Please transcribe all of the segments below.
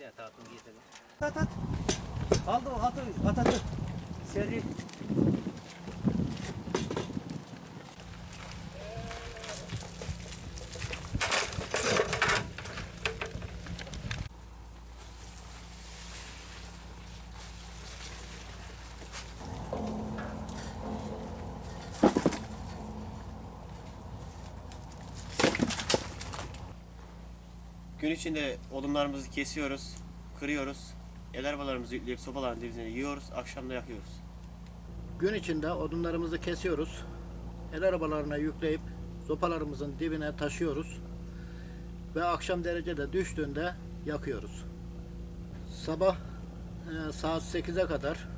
de tatlım getirdim. At at. Aldı o hatı. At. Serri. Gün içinde odunlarımızı kesiyoruz, kırıyoruz. El arabalarımızı yükleyip sobaların dibine yiyoruz, akşam da yakıyoruz. Gün içinde odunlarımızı kesiyoruz. El arabalarına yükleyip sopalarımızın dibine taşıyoruz. Ve akşam derecede düştüğünde yakıyoruz. Sabah e, saat 8'e kadar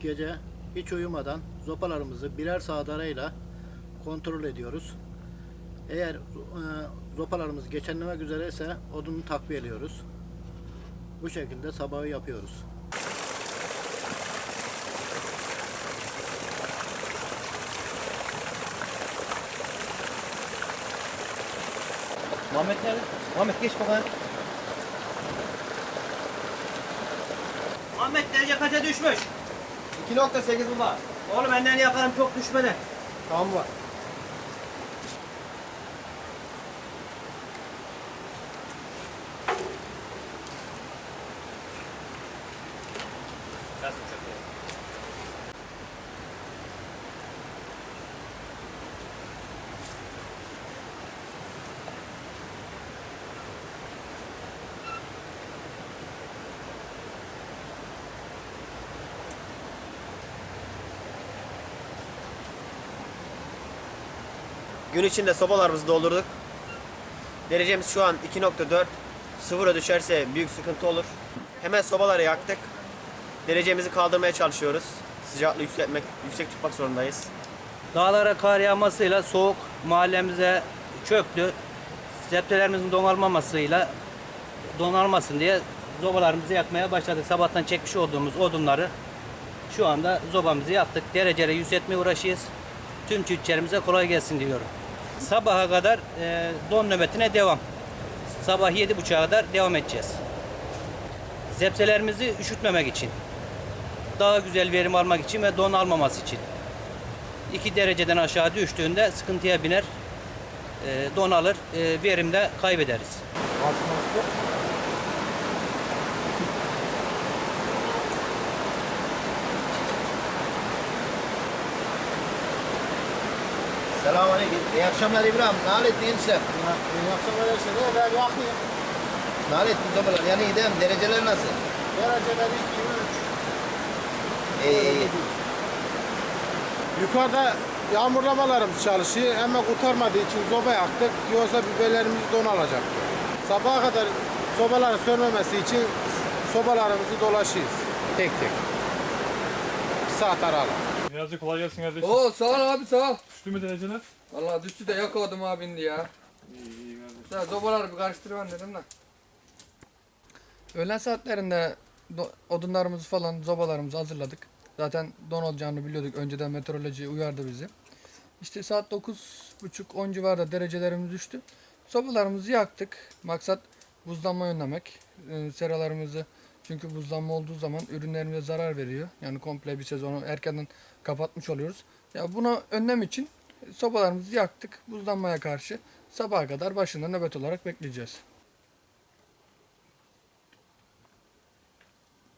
gece hiç uyumadan zopalarımızı birer saat arayla kontrol ediyoruz. Eğer e, zopalarımız geçenlemek üzere ise odunu takviyeliyoruz. Bu şekilde sabahı yapıyoruz. Muhammed nerede? Muhammed geç bakalım. Muhammed derece kaça düşmüş? 2.8 baba. Oğlum benden yakarım çok düşmeden. Tamam var. Yazdım çok iyi. Gün içinde sobalarımızı doldurduk. Derecemiz şu an 2.4. Sıfıra düşerse büyük sıkıntı olur. Hemen sobaları yaktık. Derecemizi kaldırmaya çalışıyoruz. Sıcaklığı yükseltmek, yüksek tutmak zorundayız. Dağlara kar yağmasıyla soğuk mahallemize çöktü. Septelerimizin donalmamasıyla donalmasın diye zobalarımızı yakmaya başladık. Sabahtan çekmiş olduğumuz odunları şu anda zobamızı yaptık. Dereceli yükseltmeye uğraşıyoruz. Tüm çiftçilerimize kolay gelsin diyorum. Sabaha kadar e, don nöbetine devam. Sabah 7.30'a kadar devam edeceğiz. Zepselerimizi üşütmemek için. Daha güzel verim almak için ve don almaması için. 2 dereceden aşağı düştüğünde sıkıntıya biner, e, donalır, e, verimde kaybederiz. Selamünaleyküm. İyi akşamlar İbrahim. Nalet gençler. İyi akşamlar her şeyde. Ben yakayım. Nalet bu zamanlar yani mi? Dereceler nasıl? Dereceler 2, 3. İyi iyi. Yukarıda yağmurlamalarımız çalışıyor ama kurtarmadığı için zoba yaktık. Yoksa biberlerimiz donalacak. Sabaha kadar sobaların sönmemesi için sobalarımızı dolaşıyoruz. Tek tek. Bir saat aralık. Niyazi kolay gelsin kardeşim. Oo sağ ol abi sağ ol. Düştü mü dereceler? Vallahi düştü de yakaladım abindi ya. İyi iyi kardeşim. Ya zobaları bir karıştırıver dedim de. Öğlen saatlerinde odunlarımızı falan zobalarımızı hazırladık. Zaten don olacağını biliyorduk. Önceden meteoroloji uyardı bizi. İşte saat 9.30-10 civarında derecelerimiz düştü. Sobalarımızı yaktık. Maksat buzlanma önlemek. Ee, seralarımızı çünkü buzlanma olduğu zaman ürünlerimize zarar veriyor. Yani komple bir sezonu erkenden kapatmış oluyoruz. Ya buna önlem için sobalarımızı yaktık. Buzlanmaya karşı sabaha kadar başında nöbet olarak bekleyeceğiz.